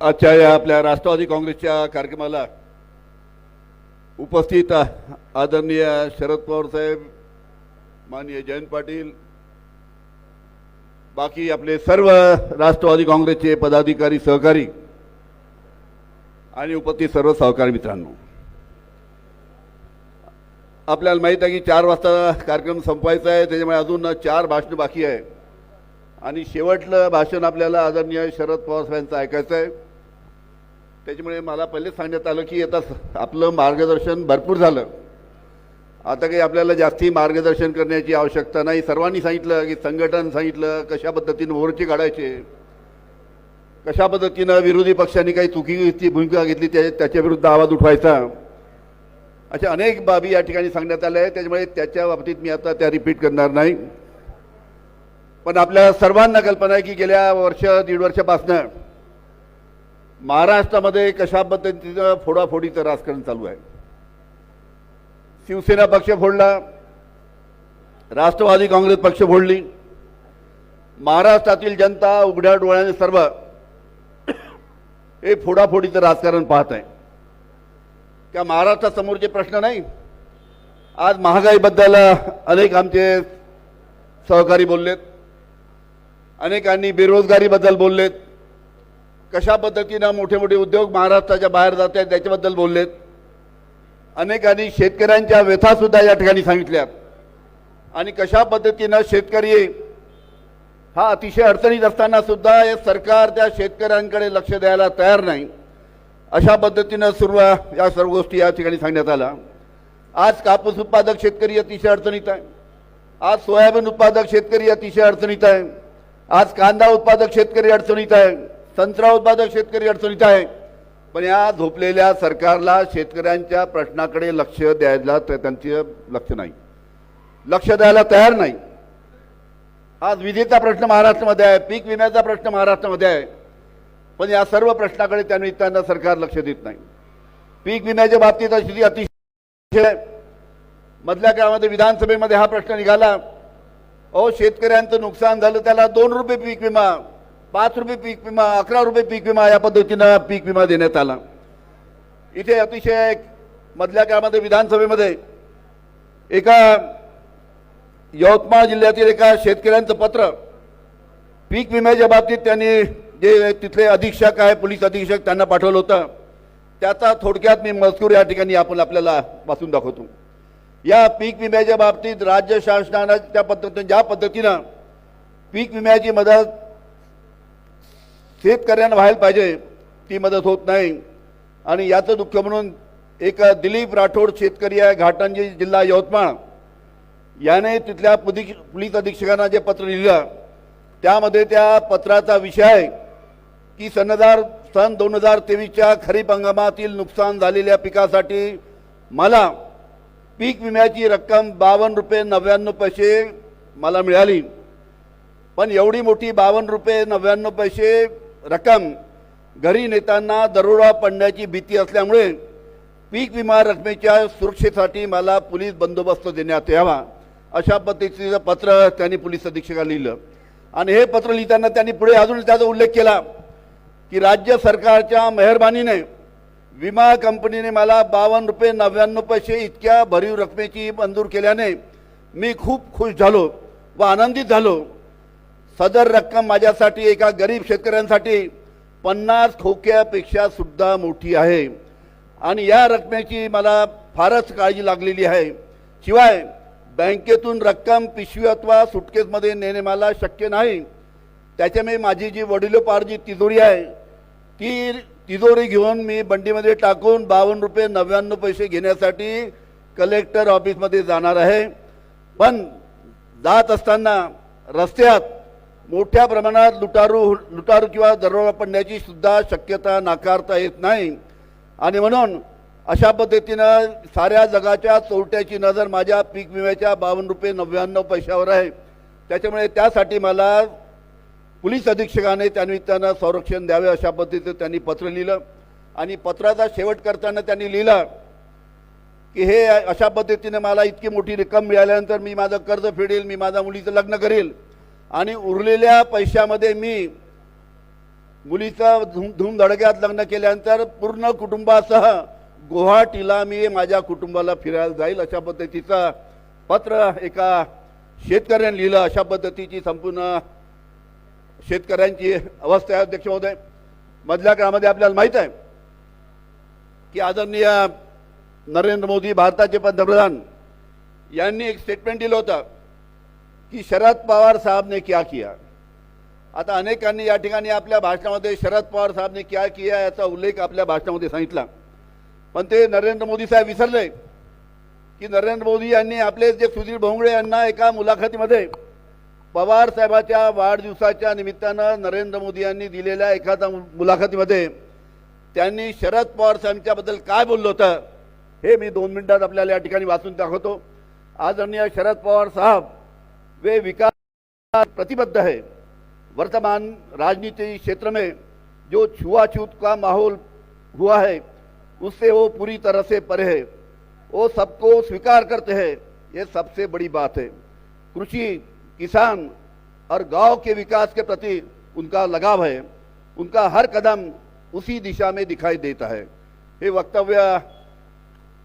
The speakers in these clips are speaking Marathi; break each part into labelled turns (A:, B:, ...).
A: आजच्या या आपल्या राष्ट्रवादी काँग्रेसच्या कार्यक्रमाला उपस्थित आदरणीय शरद पवार साहेब माननीय जयंत पाटील बाकी आपले सर्व राष्ट्रवादी काँग्रेसचे पदाधिकारी सहकारी आणि उपस्थित सर्व सहकारी मित्रांनो. आपल्याला माहीत आहे की चार वाजता कार्यक्रम संपवायचा आहे त्याच्यामुळे अजून चार भाषणं बाकी आहे. आणि शेवटलं भाषण आपल्याला आदरणीय शरद पवार साहेबांचं ऐकायचं आहे. त्याच्यामुळे मला पहिलेच सांगण्यात आलं की आता स- आपलं मार्गदर्शन भरपूर झालं. आता काही आपल्याला जास्ती मार्गदर्शन करण्याची आवश्यकता नाही. सर्वांनी सांगितलं की संघटन सांगितलं कशा पद्धतीनं मोर्चे काढायचे कशा पद्धतीनं विरोधी पक्षांनी काही चुकीची भूमिका घेतली त्या त्याच्या विरुद्ध आवाज उठवायचा. अशा अनेक बाबी या ठिकाणी सांगण्यात आल्या आहे त्याच्यामुळे त्याच्या बाबतीत मी आता त्या रिपीट करणार नाही. पण आपल्या सर्वांना कल्पना आहे की गेल्या वर्ष दीड वर्षापासनं महाराष्ट्रामध्ये कशा पद्धतीनं फोडाफोडीचं राजकारण चालू आहे? शिवसेना पक्ष फोडला राष्ट्रवादी काँग्रेस पक्ष फोडली महाराष्ट्रातील जनता उघड्या डोळ्याने सर्व हे फोडाफोडीचं राजकारण पाहत आहे. त्या महाराष्ट्रासमोरचे प्रश्न नाही आज महागाईबद्दल अनेक आमचे सहकारी बोललेत अनेकांनी बेरोजगारीबद्दल बोललेत कशा पद्धतीनं मोठे मोठे उद्योग महाराष्ट्राच्या बाहेर जात आहेत त्याच्याबद्दल बोललेत. अनेकांनी शेतकऱ्यांच्या व्यथासुद्धा या ठिकाणी सांगितल्यात. आणि कशा पद्धतीनं शेतकरी हा अतिशय अडचणीत असताना सुद्धा हे सरकार त्या शेतकऱ्यांकडे लक्ष द्यायला तयार नाही. अशा पद्धतीनं सुरू या सर्व गोष्टी या ठिकाणी सांगण्यात आल्या. आज कापूस उत्पादक शेतकरी अतिशय अडचणीत आहे. आज सोयाबीन उत्पादक शेतकरी अतिशय अडचणीत आहे. आज कांदा उत्पादक शेतकरी अडचणीत आहे. संत्रा उत्पादक शेतकरी अडचणीत आहे. पण या झोपलेल्या सरकारला शेतकऱ्यांच्या प्रश्नाकडे लक्ष द्यायला त्यांचे लक्ष नाही. लक्ष द्यायला तयार नाही. आज विजेचा प्रश्न महाराष्ट्रामध्ये आहे पीक विम्याचा प्रश्न महाराष्ट्रामध्ये आहे. पण या सर्व प्रश्नाकडे त्यानिमित्तानं सरकार लक्ष देत नाही. पीक विम्याच्या बाबतीत अशी अतिशय मधल्या काळामध्ये विधानसभेमध्ये हा प्रश्न निघाला. अहो शेतकऱ्यांचं नुकसान झालं त्याला दोन रुपये पीक विमा पाच रुपये पीक विमा अकरा रुपये पीक विमा या पद्धतीनं पीक विमा देण्यात आला. इथे अतिशय मधल्या काळामध्ये विधानसभेमध्ये एका यवतमाळ जिल्ह्यातील एका शेतकऱ्यांचं पत्र पीक विम्याच्या बाबतीत त्यांनी जे तिथले अधीक्षक आहे पोलीस अधीक्षक त्यांना पाठवलं होतं. त्याचा थोडक्यात मी मजकूर या ठिकाणी आपण आपल्याला वाचून दाखवतो. या पीक विम्याच्या बाबतीत राज्य शासनानं त्या पद्धतीनं ज्या पद्धतीनं पीक विम्याची मदत शेतकऱ्यांना व्हायला पाहिजे ती मदत होत नाही. आणि याचं दुःख म्हणून एक दिलीप राठोड शेतकरी आहे घाटंजी जिल्हा यवतमाळ. याने तिथल्या पुदिक पोलीस अधीक्षकांना जे पत्र लिहिलं त्यामध्ये त्या पत्राचा विषय आहे की सनदार सन दोन हजार तेवीसच्या खरीप हंगामातील नुकसान झालेल्या पिकासाठी मला पीक विम्याची रक्कम बावन्न रुपये नव्याण्णव पैसे मला मिळाली. पण एवढी मोठी बावन्न रुपये नव्याण्णव पैसे रक्कम घरी नेताना दरोडा पडण्याची भीती असल्यामुळे पीक विमा रकमेच्या सुरक्षेसाठी मला पोलीस बंदोबस्त देण्यात यावा अशा पद्धतीचं पत्र त्यांनी पोलीस अधीक्षकाला लिहिलं. आणि हे पत्र लिहिताना त्यांनी पुढे अजून त्याचा उल्लेख केला की राज्य सरकारच्या मेहरबानीने विमा कंपनीने मला बावन्न रुपये नव्याण्णव पैसे इतक्या भरीव रकमेची मंजूर केल्याने मी खूप खुश झालो व आनंदित झालो. सदर रक्कम माझ्यासाठी एका गरीब शेतकऱ्यांसाठी पन्नास खोक्यापेक्षा सुद्धा मोठी आहे. आणि या रकमेची मला फारच काळजी लागलेली आहे. शिवाय बँकेतून रक्कम पिशवी अथवा सुटकेसमध्ये नेणे मला शक्य नाही. त्याच्यामुळे माझी जी वडिलोपार्जित तिजोरी आहे ती तिजोरी घेऊन मी बंडीमध्ये टाकून बावन्न रुपये नव्याण्णव पैसे घेण्यासाठी कलेक्टर ऑफिसमध्ये जाणार आहे. पण जात असताना रस्त्यात मोठ्या प्रमाणात लुटारू लुटारू किंवा दरोडा पडण्याची सुद्धा शक्यता नाकारता येत नाही. आणि म्हणून अशा पद्धतीनं साऱ्या जगाच्या चोरट्याची नजर माझ्या पीक विम्याच्या बावन्न रुपये नव्याण्णव पैशावर आहे. त्याच्यामुळे त्यासाठी मला पोलीस अधीक्षकाने त्यानिमित्तानं संरक्षण द्यावे अशा पद्धतीचं त्यांनी पत्र लिहिलं. आणि पत्राचा शेवट करताना त्यांनी लिहिलं की हे अशा पद्धतीने मला इतकी मोठी रक्कम मिळाल्यानंतर मी माझं कर्ज फेडेल मी माझ्या मुलीचं लग्न करेल. आणि उरलेल्या पैशामध्ये मी मुलीचं धूम धूमधडक्यात लग्न केल्यानंतर पूर्ण कुटुंबासह गुवाहाटीला मी माझ्या कुटुंबाला फिरायला जाईल अशा पद्धतीचं पत्र एका शेतकऱ्याने लिहिलं. अशा पद्धतीची संपूर्ण शेतकऱ्यांची अवस्था आहे अध्यक्ष महोदय. मधल्या काळामध्ये आपल्याला माहीत आहे की आदरणीय नरेंद्र मोदी भारताचे पंतप्रधान यांनी एक स्टेटमेंट दिलं होतं. की शरद पवार साहेबने क्या किया? आता अनेकांनी या ठिकाणी आपल्या भाषणामध्ये शरद पवार साहेबने क्या किया याचा उल्लेख आपल्या भाषणामध्ये सांगितला. पण ते नरेंद्र मोदी साहेब विसरले की नरेंद्र मोदी यांनी आपले जे सुधीर भोंगळे यांना एका मुलाखतीमध्ये पवार साहेबाच्या वाढदिवसाच्या निमित्तानं नरेंद्र मोदी यांनी दिलेल्या एखाद्या मुलाखतीमध्ये त्यांनी शरद पवार साहेबांच्याबद्दल काय बोललं होतं हे मी दोन मिनिटात आपल्याला या ठिकाणी वाचून दाखवतो. आदरणीय शरद पवार साहेब वे विकास प्रतिबद्ध है। वर्तमान राजनीति क्षेत्र में जो छुआछूत का माहौल हुआ है, उससे वो पूरी तरह से परे है। वो सबको स्वीकार करते हैं, ये सबसे बड़ी बात है। कृषि, किसान और गाँव के विकास के प्रति उनका लगाव है। उनका हर कदम उसी दिशा में दिखाई देता है। हे वक्तव्य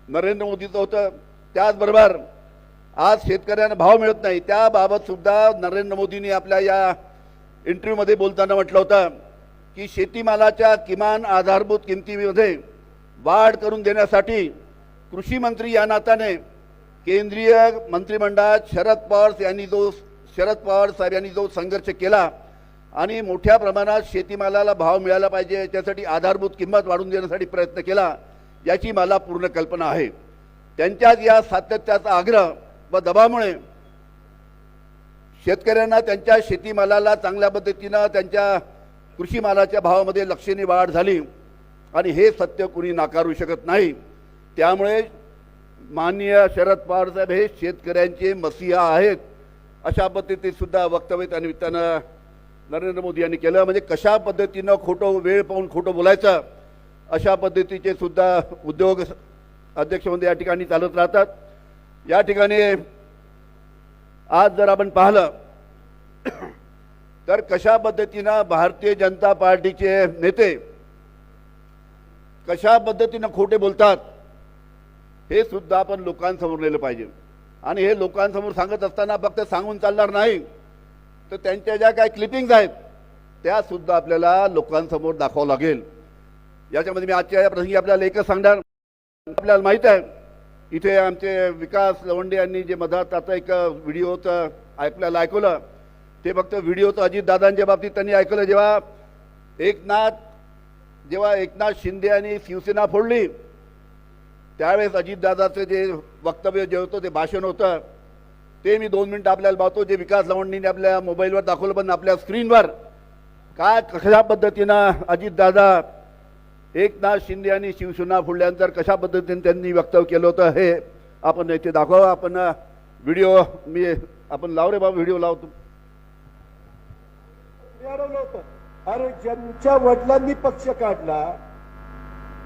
A: नरेंद्र मोदी मोदीचं होतं त्याचबरोबर आज शेतकऱ्यांना भाव मिळत नाही. त्याबाबत सुद्धा नरेंद्र मोदींनी आपल्या या इंटरव्ह्यूमध्ये बोलताना म्हटलं होतं की शेतीमालाच्या किमान आधारभूत किमतीमध्ये वाढ करून देण्यासाठी कृषी मंत्री या नात्याने केंद्रीय मंत्रिमंडळात शरद पवार यांनी जो शरद पवार साहेब यांनी जो संघर्ष केला आणि मोठ्या प्रमाणात शेतीमालाला भाव मिळाला पाहिजे याच्यासाठी आधारभूत किंमत वाढवून देण्यासाठी प्रयत्न केला याची मला पूर्ण कल्पना आहे. त्यांच्याच या सातत्याचा आग्रह व दबामुळे शेतकऱ्यांना त्यांच्या शेतीमालाला चांगल्या पद्धतीनं त्यांच्या कृषी मालाच्या भावामध्ये लक्षणीय वाढ झाली. आणि हे सत्य कुणी नाकारू शकत नाही. त्यामुळे माननीय शरद पवार साहेब हे शेतकऱ्यांचे मसिहा आहेत. अशा पद्धतीत सुद्धा वक्तव्य त्या निमित्तानं नरेंद्र मोदी यांनी केलं. म्हणजे कशा पद्धतीनं खोटं वेळ पाहून खोटं बोलायचं अशा पद्धतीचे सुद्धा उद्योग अध्यक्ष म्हणजे या ठिकाणी चालत राहतात. या ठिकाणी आज जर आपण पाहिलं तर कशा पद्धतीनं भारतीय जनता पार्टीचे नेते कशा पद्धतीनं खोटे बोलतात हे सुद्धा आपण लोकांसमोर नेलं पाहिजे. आणि हे लोकांसमोर सांगत असताना फक्त सांगून चालणार नाही तर त्यांच्या ज्या काही क्लिपिंग्ज आहेत त्या सुद्धा आपल्याला लोकांसमोर दाखवावं लागेल. याच्यामध्ये मी आजच्या या प्रसंगी आपल्याला एकच सांगणार आपल्याला माहीत आहे इथे आमचे विकास लवंडे यांनी जे मधात आता एक व्हिडिओचं ऐकल्याला ऐकवलं ते फक्त व्हिडिओचं अजितदादांच्या बाबतीत त्यांनी ऐकलं जेव्हा एकनाथ जेव्हा एकनाथ शिंदे आणि शिवसेना फोडली त्यावेळेस अजितदादाचं जे वक्तव्य जे होतं ते भाषण होतं. ते मी दोन मिनटं आपल्याला पाहतो. जे विकास लवंडीने आपल्या मोबाईलवर दाखवलं पण आपल्या स्क्रीनवर. काय कशा पद्धतीनं अजितदादा एकनाथ शिंदे आणि शिवसेना फोडल्यानंतर कशा पद्धतीने त्यांनी वक्तव्य केलं होतं हे आपण इथे दाखवा. आपण व्हिडिओ मी आपण लाव रे बाबा व्हिडिओ लावतो.
B: अरे ज्यांच्या वडिलांनी पक्ष काढला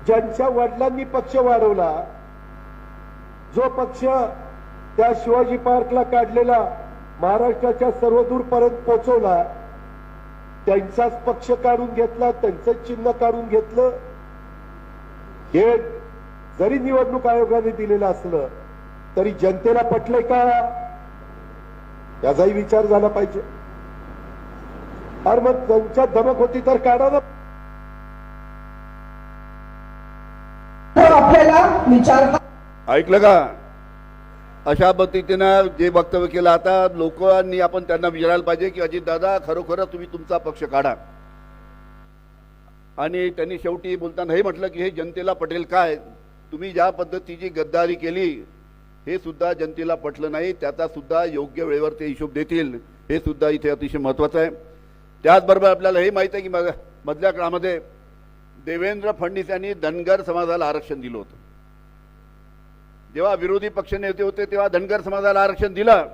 B: ज्यांच्या वडिलांनी पक्ष वाढवला जो पक्ष त्या शिवाजी पार्कला काढलेला महाराष्ट्राच्या सर्वदूर पर्यंत पोहोचवला त्यांचाच पक्ष काढून घेतला त्यांचंच चिन्ह काढून घेतलं हे जरी निवडणूक आयोगाने दिलेलं असलं तरी जनतेला पटलंय का? याचाही विचार झाला पाहिजे. अरे मग त्यांच्या धमक होती तर काढा ना.
C: तर आपल्याला विचार
A: ऐकलं का? अशा पद्धतीनं जे वक्तव्य केलं आता लोकांनी आपण त्यांना विचारायला पाहिजे की अजितदादा खरोखर तुम्ही तुमचा पक्ष काढा. आणि त्यांनी शेवटी बोलताना हे म्हटलं की हे जनतेला पटेल काय? तुम्ही ज्या पद्धतीची गद्दारी केली हे सुद्धा जनतेला पटलं नाही. त्याचा सुद्धा योग्य वेळेवर ते हिशोब देतील. हे सुद्धा इथे अतिशय महत्त्वाचं आहे. त्याचबरोबर आपल्याला हे माहीत आहे की मग मधल्या काळामध्ये देवेंद्र फडणवीस यांनी धनगर समाजाला आरक्षण दिलं होतं. जेव्हा विरोधी पक्षनेते होते तेव्हा धनगर समाजाला आरक्षण दिलं.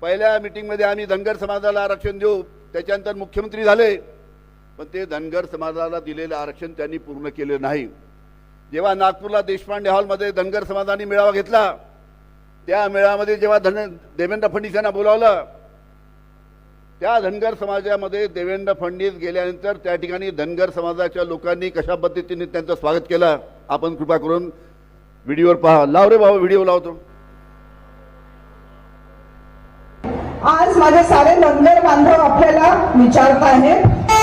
A: पहिल्या मिटिंगमध्ये आम्ही धनगर समाजाला आरक्षण देऊ त्याच्यानंतर मुख्यमंत्री झाले. पण ते धनगर समाजाला दिलेलं आरक्षण त्यांनी पूर्ण केलं नाही. जेव्हा नागपूरला देशपांडे हॉलमध्ये धनगर समाजाने मेळावा घेतला त्या मेळाव्यामध्ये जेव्हा धन देवेंद्र फडणवीस यांना बोलावलं त्या धनगर समाजामध्ये देवेंद्र फडणवीस गेल्यानंतर त्या ठिकाणी धनगर समाजाच्या लोकांनी कशा पद्धतीने त्यांचं स्वागत केलं आपण कृपा करून व्हिडिओवर पहा. लाव रे भाऊ व्हिडिओ लावतो.
C: आज माझे सारे धनगर बांधव आपल्याला विचारत आहेत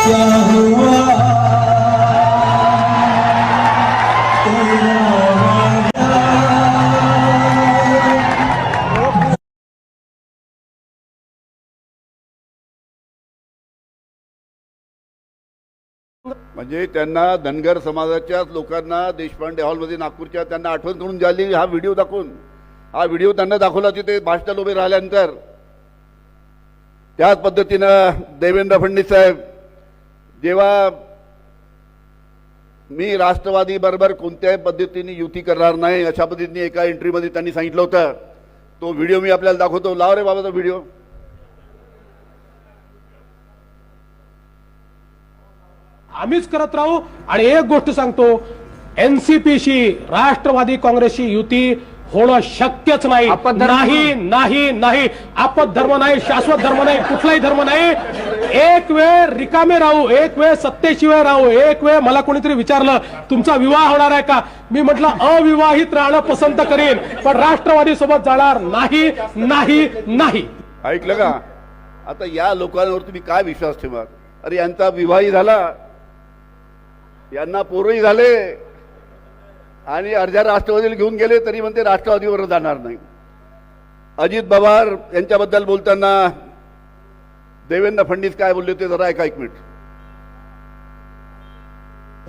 A: म्हणजे त्यांना धनगर समाजाच्या लोकांना देशपांडे हॉलमध्ये नागपूरच्या त्यांना आठवण करून झाली. हा व्हिडिओ दाखवून. हा व्हिडिओ त्यांना दाखवला तिथे भाषणाला उभे राहिल्यानंतर. त्याच पद्धतीनं देवेंद्र फडणवीस साहेब जेव्हा मी राष्ट्रवादी बरोबर कोणत्याही पद्धतीने युती करणार नाही अशा पद्धतीने एका एंट्रीमध्ये त्यांनी सांगितलं होतं. तो व्हिडिओ मी आपल्याला दाखवतो. लाव रे बाबाचा व्हिडिओ
D: आम्हीच करत राहू. आणि एक गोष्ट सांगतो. एनसीपीशी राष्ट्रवादी काँग्रेसची युती होणं शक्यच नाही. नाही नाही. नाही आपत धर्म नाही शाश्वत धर्म नाही कुठलाही धर्म नाही. एक वेळ रिकामे राहू एक वेळ सत्तेशिवाय राहू एक वेळ मला कोणीतरी विचारलं तुमचा विवाह होणार आहे का? मी म्हटलं अविवाहित राहणं पसंत करेन पण राष्ट्रवादी सोबत जाणार नाही नाही नाही.
A: ऐकलं का? आता या लोकांवर तुम्ही काय विश्वास ठेवा अरे यांचा विवाहही झाला. यांना पोरही झाले. आणि अर्ध्या राष्ट्रवादीला घेऊन गेले तरी म्हणते राष्ट्रवादीवर जाणार नाही. अजित पवार यांच्याबद्दल बोलताना देवेंद्र फडणवीस काय बोलले ते जरा ऐका एक मिनिट.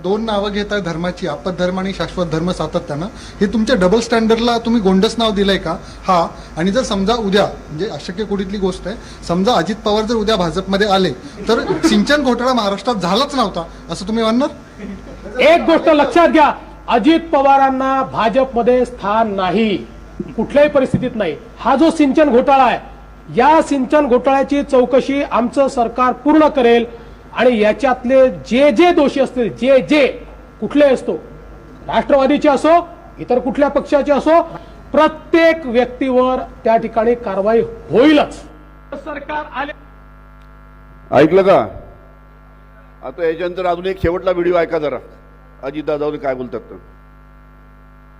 E: दोन नावं घेत आहे धर्माची आपत धर्म आणि शाश्वत धर्म सातत्यानं. हे तुमच्या डबल स्टँडर्डला तुम्ही गोंडस नाव दिलंय का? हा आणि जर समजा उद्या म्हणजे अशक्य कुठली गोष्ट आहे समजा अजित पवार जर उद्या भाजपमध्ये आले तर सिंचन घोटाळा महाराष्ट्रात झालाच नव्हता असं तुम्ही म्हणणार?
D: एक गोष्ट लक्षात घ्या अजित पवारांना भाजपमध्ये स्थान नाही. कुठल्याही परिस्थितीत नाही. हा जो सिंचन घोटाळा आहे या सिंचन घोटाळ्याची चौकशी आमचं सरकार पूर्ण करेल आणि याच्यातले जे जे दोषी असतील जे जे कुठले असतो राष्ट्रवादीचे असो इतर कुठल्या पक्षाचे असो प्रत्येक व्यक्तीवर त्या ठिकाणी कारवाई होईलच. सरकार आले
A: ऐकलं का? आता याच्यानंतर अजून एक शेवटला व्हिडिओ ऐका जरा. अजित दादावर काय बोलतात तर?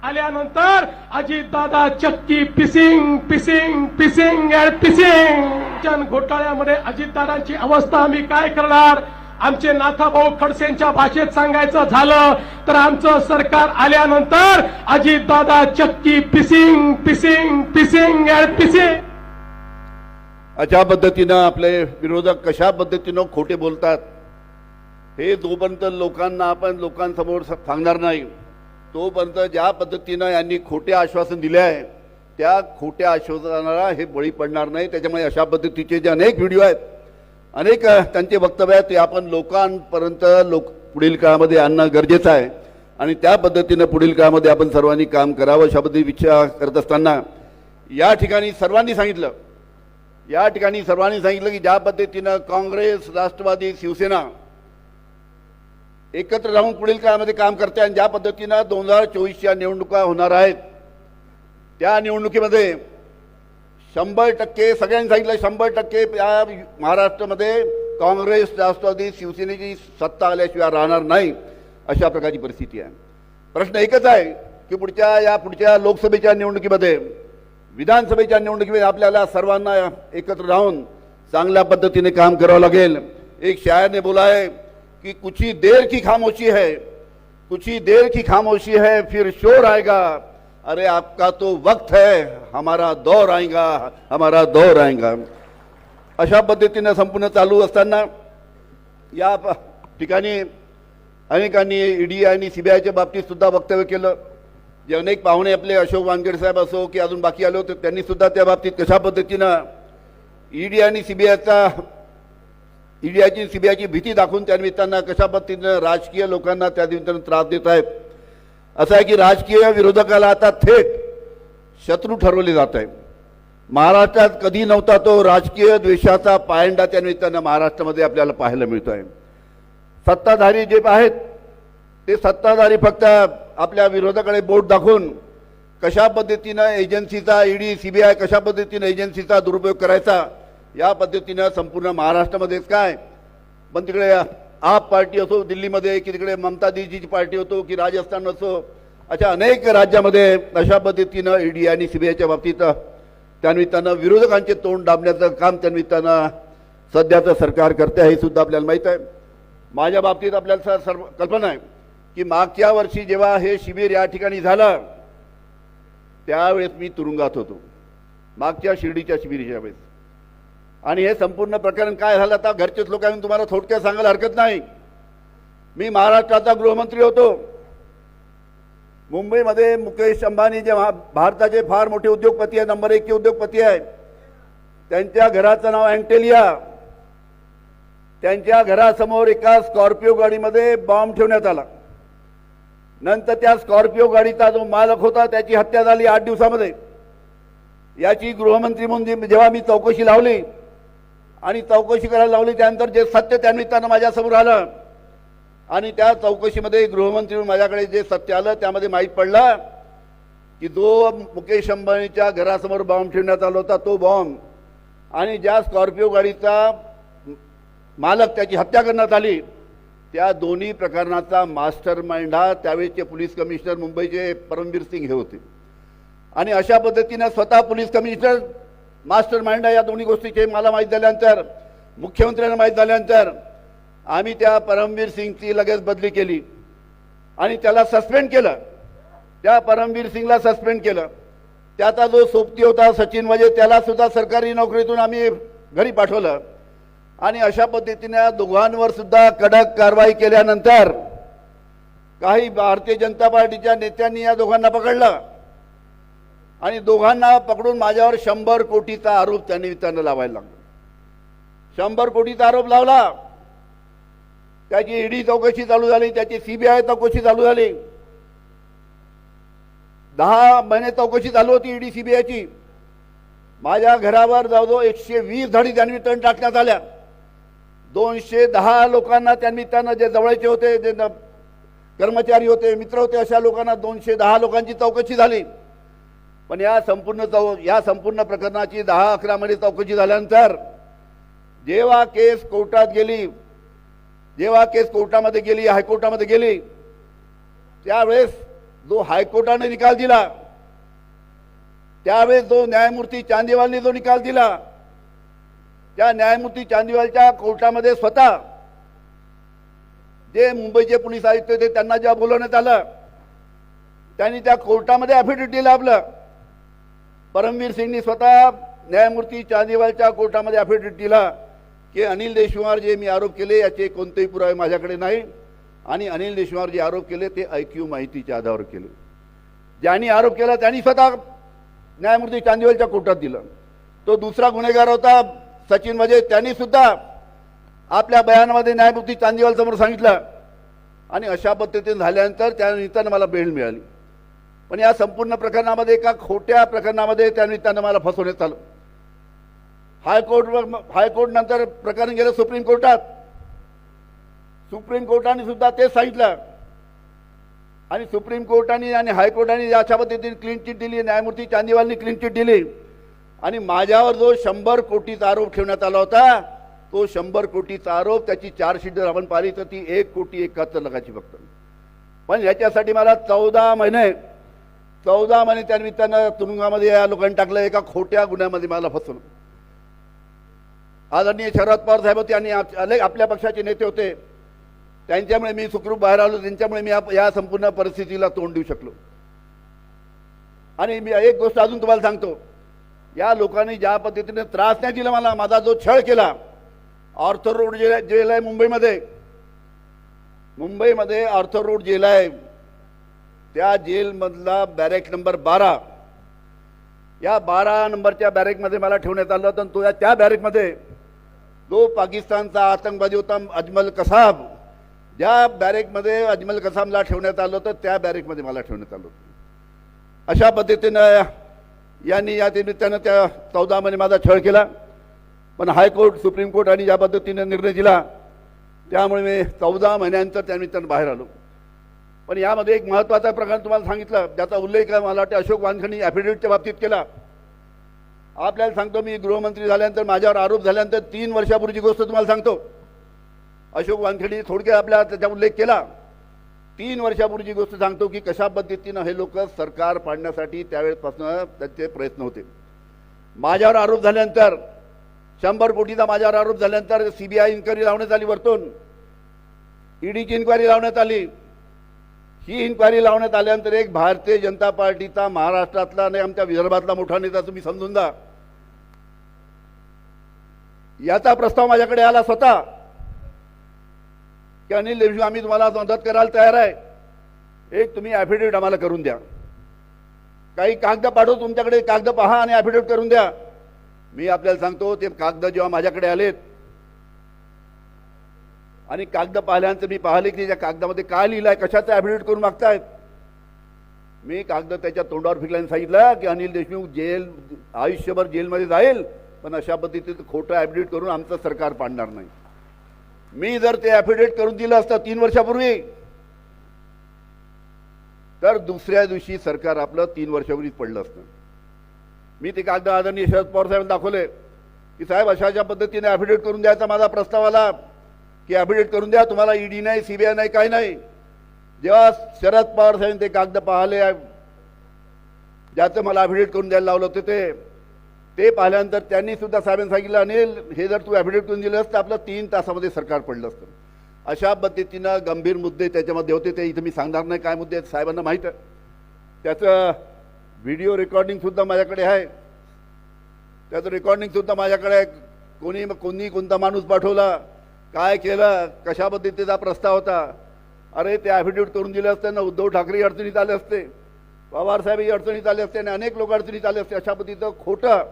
D: आल्यानंतर अजित दादा चक्की पिसिंग पिसिंग पिसिंग अँड पिसिंग. घोटाळ्यामध्ये अजितदादांची अवस्था आम्ही काय करणार? आमचे नाथाभाऊ खडसेंच्या भाषेत सांगायचं झालं तर आमचं सरकार आल्यानंतर अजितदादा चक्की पिसिंग पिसिंग पिसिंग अँड पिसिंग.
A: अशा पद्धतीनं आपले विरोधक कशा पद्धतीनं खोटे बोलतात? हे जोपर्यंत लोकांना आपण लोकांसमोर सांगणार नाही तोपर्यंत ज्या पद्धतीनं यांनी खोटे आश्वासन दिले आहे त्या खोट्या आश्वासनाला हे बळी पडणार नाही. त्याच्यामुळे अशा पद्धतीचे जे अनेक व्हिडिओ आहेत अनेक त्यांचे वक्तव्य आहेत ते आपण लोकांपर्यंत लोक पुढील काळामध्ये आणणं गरजेचं आहे. आणि त्या पद्धतीनं पुढील काळामध्ये आपण सर्वांनी काम करावं अशा पद्धती विचार करत असताना या ठिकाणी सर्वांनी सांगितलं या ठिकाणी सर्वांनी सांगितलं की ज्या पद्धतीनं काँग्रेस राष्ट्रवादी शिवसेना एकत्र राहून पुढील काळामध्ये काम करते आणि ज्या पद्धतीनं दोन हजार चोवीसच्या निवडणुका होणार आहेत त्या निवडणुकीमध्ये शंभर टक्के सगळ्यांनी सांगितलं शंभर टक्के या महाराष्ट्रामध्ये काँग्रेस राष्ट्रवादी शिवसेनेची सत्ता आल्याशिवाय राहणार नाही अशा प्रकारची परिस्थिती आहे. प्रश्न एकच आहे की पुढच्या या पुढच्या लोकसभेच्या निवडणुकीमध्ये विधानसभेच्या निवडणुकीमध्ये आपल्याला सर्वांना एकत्र राहून चांगल्या पद्धतीने काम करावं लागेल. एक शाळेने बोलाय कि कुछ ही देर की खामोशी है कुछ ही देर की खामोशी है फिर शोर आएगा अरे आपका तो वक्त है हमारा दौर आएगा हमारा दौर आएगा। अशा पद्धतीनं संपूर्ण चालू असताना या प- ठिकाणी अनेकांनी ईडी आणि सीबीआयच्या बाबतीत सुद्धा वक्तव्य केलं. जे अनेक पाहुणे आपले अशोक वानखेडे साहेब असो की अजून बाकी आले होते त्यांनी सुद्धा त्या बाबतीत कशा पद्धतीनं ईडी आणि सीबीआयचा ईडीआयची सीबीआयची भीती दाखवून त्या निमित्तानं कशा पद्धतीनं राजकीय लोकांना त्या निमित्तानं त्रास देत आहेत. असं आहे की राजकीय विरोधकाला आता थेट शत्रू ठरवले जात आहे महाराष्ट्रात कधी नव्हता तो राजकीय द्वेषाचा पायंडा त्या निमित्तानं महाराष्ट्रामध्ये आपल्याला पाहायला मिळतो आहे सत्ताधारी जे आहेत ते सत्ताधारी फक्त आपल्या विरोधाकडे बोट दाखवून कशा पद्धतीनं एजन्सीचा ईडी सीबीआय कशा पद्धतीनं एजन्सीचा दुरुपयोग करायचा या पद्धतीनं संपूर्ण महाराष्ट्रामध्येच काय? पण तिकडे आप पार्टी असो दिल्लीमध्ये की तिकडे ममतादीजीची पार्टी होतो की राजस्थान असो अशा अनेक राज्यामध्ये अशा पद्धतीनं ईडी आणि सीबीआयच्या बाबतीत त्यानिमित्तानं विरोधकांचे तोंड दाबण्याचं काम त्यानिमित्तानं सध्याचं सरकार करते हे सुद्धा आपल्याला माहीत आहे. माझ्या बाबतीत आपल्याला सर सर्व कल्पना आहे की मागच्या वर्षी जेव्हा हे शिबिर या ठिकाणी झालं त्यावेळेस मी तुरुंगात होतो. मागच्या शिर्डीच्या शिबिरीच्या वेळेस. आणि हे संपूर्ण प्रकरण काय झालं आता? घरचेच लोक तुम्हाला थोडक्यात सांगायला हरकत नाही. मी महाराष्ट्राचा गृहमंत्री होतो. मुंबईमध्ये मुकेश अंबानी जे भारताचे फार मोठे उद्योगपती आहे नंबर एकचे उद्योगपती आहे. त्यांच्या घराचं नाव अँटेलिया. त्यांच्या घरासमोर एका स्कॉर्पिओ गाडीमध्ये बॉम्ब ठेवण्यात आला. नंतर त्या स्कॉर्पिओ गाडीचा जो मालक होता त्याची हत्या झाली आठ दिवसामध्ये. याची गृहमंत्री म्हणून जेव्हा मी चौकशी लावली आणि चौकशी करायला लावली त्यानंतर जे सत्य त्यानिमित्तानं माझ्यासमोर आलं. आणि त्या चौकशीमध्ये गृहमंत्री माझ्याकडे जे सत्य आलं त्यामध्ये माहीत पडलं की जो मुकेश अंबानीच्या घरासमोर बॉम्ब ठेवण्यात आला होता तो बॉम्ब आणि ज्या स्कॉर्पिओ गाडीचा मालक त्याची हत्या करण्यात आली त्या दोन्ही प्रकरणाचा मास्टर माइंड हा त्यावेळेचे पोलीस कमिशनर मुंबईचे परमवीर सिंग हे होते. आणि अशा पद्धतीनं स्वतः पोलीस कमिशनर मास्टर माइंड आहे या दोन्ही गोष्टीचे मला माहीत झाल्यानंतर मुख्यमंत्र्यांना माहीत झाल्यानंतर आम्ही त्या परमवीर सिंगची लगेच बदली केली. आणि त्याला सस्पेंड केलं. त्या परमवीर सिंगला सस्पेंड केलं. त्याचा जो सोबती होता सचिन म्हणजे त्यालासुद्धा सरकारी नोकरीतून आम्ही घरी पाठवलं. आणि अशा पद्धतीने दोघांवरसुद्धा दोघांवर सुद्धा कडक कारवाई केल्यानंतर काही भारतीय जनता पार्टीच्या नेत्यांनी या दोघांना पकडलं. आणि दोघांना पकडून माझ्यावर शंभर कोटीचा आरोप त्या निमित्तानं लावायला लागला. शंभर कोटीचा आरोप लावला. त्याची ईडी चौकशी चालू झाली त्याची सीबीआय चौकशी चालू झाली. दहा महिने चौकशी चालू होती ईडी सीबीआयची. माझ्या घरावर जवळजवळ एकशे वीस झाडी त्यानिमित्तानं टाकण्यात आल्या. दोनशे दहा लोकांना त्यानिमित्तानं जे जवळचे होते जे कर्मचारी होते मित्र होते अशा लोकांना दोनशे दहा लोकांची चौकशी झाली. पण या संपूर्ण चौ या संपूर्ण प्रकरणाची दहा अकरा महिने चौकशी झाल्यानंतर जेव्हा केस कोर्टात गेली जेव्हा केस कोर्टामध्ये गेली हायकोर्टामध्ये गेली त्यावेळेस जो हायकोर्टाने निकाल दिला त्यावेळेस जो न्यायमूर्ती चांदीवालने जो निकाल दिला त्या न्यायमूर्ती चांदीवालच्या कोर्टामध्ये स्वतः जे मुंबईचे पोलीस आयुक्त होते त्यांना जेव्हा बोलवण्यात आलं त्यांनी त्या कोर्टामध्ये ॲफिडेविट लाभलं आपलं. परमवीर सिंगनी स्वतः न्यायमूर्ती चांदीवालच्या कोर्टामध्ये अफिडेविट दिला की अनिल देशमुखवर जे मी आरोप केले याचे कोणतेही पुरावे माझ्याकडे नाही. आणि अनिल देशमुखवर जे आरोप केले ते ऐक्यू माहितीच्या आधारावर केले. ज्यांनी आरोप केला त्यांनी स्वतः न्यायमूर्ती चांदीवालच्या कोर्टात दिलं. तो दुसरा गुन्हेगार होता सचिन म्हणजे त्यांनी सुद्धा आपल्या बयानामध्ये न्यायमूर्ती चांदीवाल समोर सांगितलं. आणि अशा पद्धतीने झाल्यानंतर त्यानिमित्तानं मला बेल मिळाली. पण या संपूर्ण प्रकरणामध्ये एका खोट्या प्रकरणामध्ये त्यानिमित्तानं मला फसवण्यात आलं. हायकोर्ट हायकोर्ट नंतर प्रकरण गेलं सुप्रीम कोर्टात. सुप्रीम कोर्टाने सुद्धा तेच सांगितलं. आणि सुप्रीम कोर्टाने आणि हायकोर्टाने अशा पद्धतीने क्लीन चिट दिली न्यायमूर्ती चांदीवालनी क्लीन चिट दिली. आणि माझ्यावर जो शंभर कोटीचा आरोप ठेवण्यात आला होता तो शंभर कोटीचा आरोप त्याची चार्जशीट जर आपण पाहिली तर ती एक कोटी एकाहत्तर लाखाची फक्त. पण याच्यासाठी मला चौदा महिने चौदा महिने त्यानिमित्तानं तुरुंगामध्ये या लोकांनी टाकलं एका खोट्या गुन्ह्यामध्ये मला फसवलं. आदरणीय शरद पवार साहेब होते आणि अनेक आपल्या पक्षाचे नेते होते. त्यांच्यामुळे मी सुखरूप बाहेर आलो त्यांच्यामुळे मी या- या संपूर्ण परिस्थितीला तोंड देऊ शकलो. आणि मी एक गोष्ट अजून तुम्हाला सांगतो. या लोकांनी ज्या पद्धतीने त्रास नाही दिला मला माझा जो छळ केला ऑर्थर रोड जेल जेल आहे मुंबईमध्ये मुंबईमध्ये ऑर्थर रोड जेल आहे त्या जेलमधला बॅरेक नंबर बारा. या बारा नंबरच्या बॅरेकमध्ये मला ठेवण्यात आलं होतं आणि तो या त्या बॅरेकमध्ये जो पाकिस्तानचा आतंकवादी होता अजमल कसाब ज्या बॅरेकमध्ये अजमल कसाबला ठेवण्यात आलं होतं त्या बॅरेकमध्ये मला ठेवण्यात आलं होतं. अशा पद्धतीनं यांनी या निमित्तानं त्या चौदा महिने माझा छळ केला. पण हायकोर्ट सुप्रीम कोर्ट आणि ज्या पद्धतीनं निर्णय दिला त्यामुळे मी चौदा महिन्यांचं त्यानिमित्तानं बाहेर आलो. पण यामध्ये एक महत्त्वाचा प्रकार तुम्हाला सांगितलं ज्याचा उल्लेख मला वाटतं अशोक वानखणी ॲफिडेविटच्या बाबतीत केला. आपल्याला सांगतो मी गृहमंत्री झाल्यानंतर माझ्यावर आरोप झाल्यानंतर तीन वर्षापूर्वीची गोष्ट तुम्हाला सांगतो. अशोक वानखेडी थोडक्यात आपल्या त्याचा उल्लेख केला. तीन वर्षापूर्वीची गोष्ट सांगतो की कशा पद्धतीनं हे लोक सरकार पाडण्यासाठी त्यावेळेपासून त्यांचे प्रयत्न होते. माझ्यावर आरोप झाल्यानंतर शंभर कोटीचा माझ्यावर आरोप झाल्यानंतर सीबीआय इन्क्वायरी लावण्यात आली वरतून. ईडीची इन्क्वायरी लावण्यात आली. ही इन्क्वायरी लावण्यात आल्यानंतर एक भारतीय जनता पार्टीचा महाराष्ट्रातला आणि आमच्या विदर्भातला मोठा नेता तुम्ही समजून जा. याचा प्रस्ताव माझ्याकडे आला स्वतः. की अनिल देशमुख आम्ही तुम्हाला मदत करायला तयार आहे. एक तुम्ही ॲफिडेविट आम्हाला करून द्या. काही कागद पाठवू तुमच्याकडे कागद पहा आणि ॲफिडेविट करून द्या. मी आपल्याला सांगतो ते कागद जेव्हा माझ्याकडे आलेत आणि कागद पाहिल्यानंतर मी पाहिले की त्या कागदामध्ये काय लिहिलंय कशाचं ॲफिडेविट करून मागतायत मी कागद त्याच्या तोंडावर फिकल्याने सांगितलं की अनिल देशमुख जेल आयुष्यभर जेलमध्ये जाईल पण अशा पद्धतीचं खोटं ॲफिडेविट करून आमचं सरकार पाडणार नाही. मी जर ते ॲफिडेविट करून दिलं असतं तीन वर्षापूर्वी तर दुसऱ्या दिवशी सरकार आपलं तीन वर्षापूर्वीच पडलं असतं. मी ते कागद आदरणीय शरद पवार साहेबांना दाखवले की साहेब अशा अशा पद्धतीने ॲफिडेविट करून द्यायचा माझा प्रस्ताव आला. की ॲफिडेविट करून द्या तुम्हाला ईडी नाही सीबीआय नाही काही नाही. जेव्हा शरद पवार साहेब ते कागद पाहिले ज्याचं मला ॲफिडेट करून द्यायला लावलं होतं ते ते पाहिल्यानंतर त्यांनी सुद्धा साहेबांनी सांगितलं अनिल हे जर तू ॲफिडेट करून दिलं असतं आपलं तीन तासामध्ये सरकार पडलं असतं. अशा पद्धतीनं गंभीर मुद्दे त्याच्यामध्ये होते ते इथं मी सांगणार नाही काय मुद्दे आहेत साहेबांना माहीत आहे. त्याचं व्हिडिओ रेकॉर्डिंगसुद्धा माझ्याकडे आहे. त्याचं रेकॉर्डिंगसुद्धा माझ्याकडे आहे. कोणी कोणी कोणता माणूस पाठवला काय केलं? कशा पद्धतीचा प्रस्ताव होता? अरे ते ॲफिडेविट करून दिले असते ना. उद्धव ठाकरे अडचणीत आले असते. पवारसाहेबही अडचणीत आले असते आणि अनेक लोक अडचणीत आले असते. अशा पद्धतीचं खोटं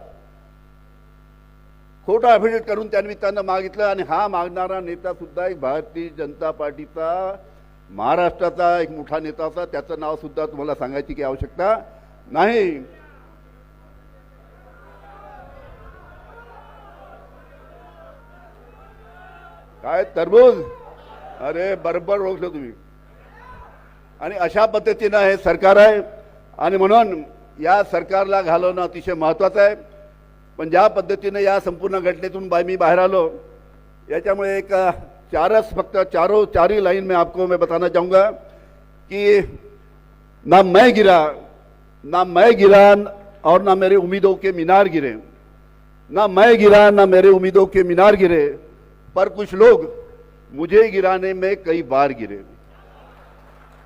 A: खोटं ॲफिडेविट करून त्यानिमित्तानं मागितलं आणि हा मागणारा नेता सुद्धा एक भारतीय जनता पार्टीचा महाराष्ट्राचा एक मोठा नेता होता. त्याचं नाव सुद्धा तुम्हाला सांगायची की आवश्यकता नाही. काय तरबूज? अरे बरोबर ओळखलं तुम्ही. आणि अशा पद्धतीनं हे सरकार आहे. आणि म्हणून या सरकारला घालवणं अतिशय महत्त्वाचं आहे. पण ज्या पद्धतीनं या संपूर्ण घटनेतून बा मी बाहेर आलो याच्यामुळे एक चारच फक्त चारों चारी लाइन में आपको मैं बताना चाहूँगा कि ना मैं गिरा ना मैं गिरा और ना मेरे उम्मीदों के मीनार गिरे। ना मैं गिरा ना मेरे उम्मीदों के मीनार गिरे। पर कुछ लोग मुझे गिराने में कई बार गिरे।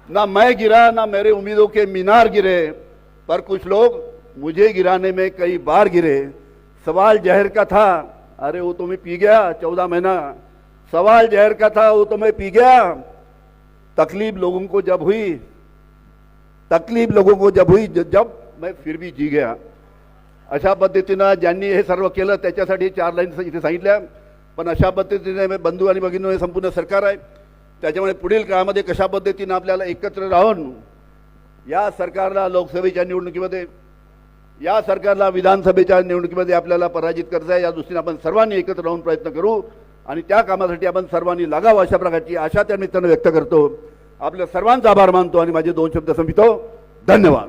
A: ना मैं गिरा, ना मेरे उम्मीदों के मीनार गिरे, पर कुछ लोग मुझे गिराने में कई बार गिरे। सवाल जहर का था, अरे वो तो मैं पी गया चौदह महीना। सवाल जहर का था, वो तो मैं पी गया। तकलीफ़ लोगों को जब हुई, तकलीफ़ लोगों को जब हुई जब मैं फिर भी जी गया। अशा पद्धतीनं ज्यांनी हे सर्व केलं, त्याच्यासाठी चार लाईन इथे सांगितल्या। पण अशा पद्धतीने बंधू आणि भगिनी हे संपूर्ण सरकार आहे. त्याच्यामुळे पुढील काळामध्ये कशा पद्धतीनं आपल्याला एकत्र राहून या सरकारला लोकसभेच्या निवडणुकीमध्ये या सरकारला विधानसभेच्या निवडणुकीमध्ये आपल्याला पराजित करायचं आहे या दृष्टीने आपण सर्वांनी एकत्र राहून प्रयत्न करू आणि त्या कामासाठी आपण सर्वांनी लागावं अशा प्रकारची आशा त्या निमित्तानं व्यक्त करतो. आपल्या सर्वांचा आभार मानतो आणि माझे दोन शब्द संपितो धन्यवाद.